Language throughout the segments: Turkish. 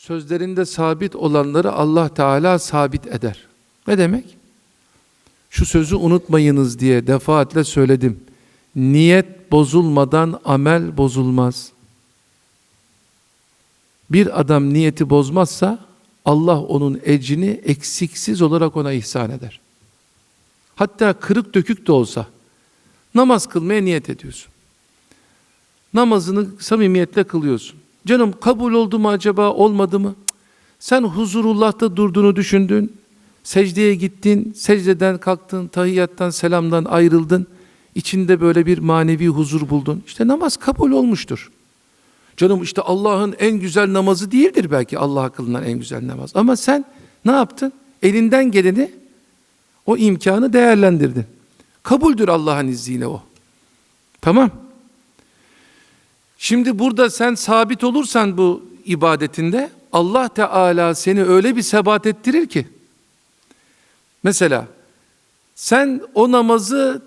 sözlerinde sabit olanları Allah Teala sabit eder. Ne demek? Şu sözü unutmayınız diye defaatle söyledim. Niyet bozulmadan amel bozulmaz. Bir adam niyeti bozmazsa Allah onun ecrini eksiksiz olarak ona ihsan eder. Hatta kırık dökük de olsa namaz kılmaya niyet ediyorsun. Namazını samimiyetle kılıyorsun. Canım kabul oldu mu acaba olmadı mı? Sen huzurullah'ta durduğunu düşündün. Secdeye gittin, secdeden kalktın, tahiyyattan, selamdan ayrıldın. İçinde böyle bir manevi huzur buldun. İşte namaz kabul olmuştur. Canım işte Allah'ın en güzel namazı değildir belki Allah kılınan en güzel namaz. Ama sen ne yaptın? Elinden geleni o imkanı değerlendirdin. Kabuldür Allah'ın izniyle o. Tamam. Şimdi burada sen sabit olursan bu ibadetinde Allah Teala seni öyle bir sebat ettirir ki mesela sen o namazı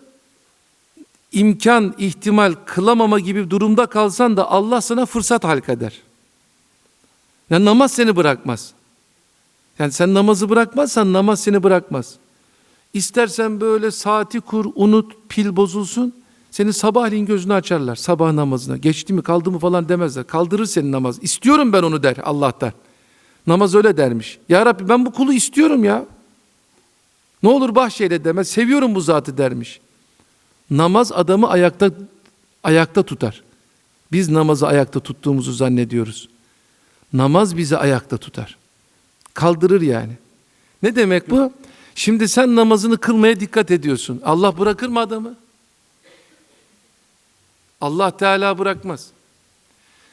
imkan, ihtimal kılamama gibi durumda kalsan da Allah sana fırsat halkeder. Yani namaz seni bırakmaz. Yani sen namazı bırakmazsan namaz seni bırakmaz. İstersen böyle saati kur, unut, pil bozulsun. Seni sabahleyin gözünü açarlar sabah namazına. Geçti mi kaldı mı falan demezler. Kaldırır senin namaz. İstiyorum ben onu der Allah'tan. Namaz öyle dermiş. Ya Rabbi ben bu kulu istiyorum ya. Ne olur bahşeyle demez. Seviyorum bu zatı dermiş. Namaz adamı ayakta ayakta tutar. Biz namazı ayakta tuttuğumuzu zannediyoruz. Namaz bizi ayakta tutar. Kaldırır yani. Ne demek bu? Şimdi sen namazını kılmaya dikkat ediyorsun. Allah bırakır mı adamı? Allah Teala bırakmaz.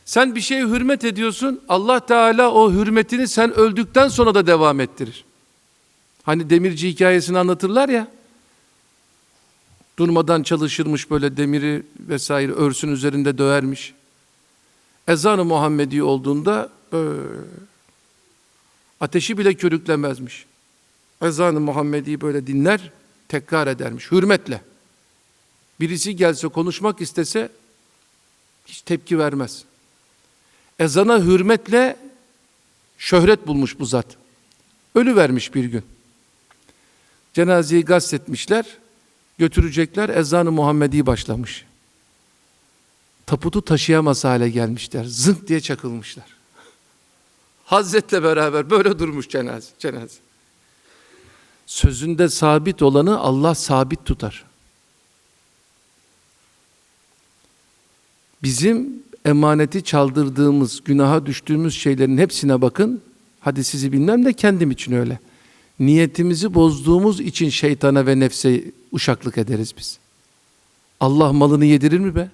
Sen bir şeye hürmet ediyorsun. Allah Teala o hürmetini sen öldükten sonra da devam ettirir. Hani demirci hikayesini anlatırlar ya. Durmadan çalışırmış böyle demiri vesaire örsün üzerinde dövermiş. Ezan-ı Muhammedi olduğunda böyle ateşi bile körüklemezmiş. Ezan-ı Muhammedi böyle dinler, tekrar edermiş hürmetle. Birisi gelse konuşmak istese hiç tepki vermez. Ezana hürmetle şöhret bulmuş bu zat. Ölü vermiş bir gün. Cenazeyi gasletmişler, götürecekler, ezanı Muhammedi başlamış. Taputu taşıyamaz hale gelmişler, zınk diye çakılmışlar. Hazretle beraber böyle durmuş cenaze. cenaze. Sözünde sabit olanı Allah sabit tutar. Bizim emaneti çaldırdığımız, günaha düştüğümüz şeylerin hepsine bakın. Hadi sizi bilmem de kendim için öyle. Niyetimizi bozduğumuz için şeytana ve nefse uşaklık ederiz biz. Allah malını yedirir mi be?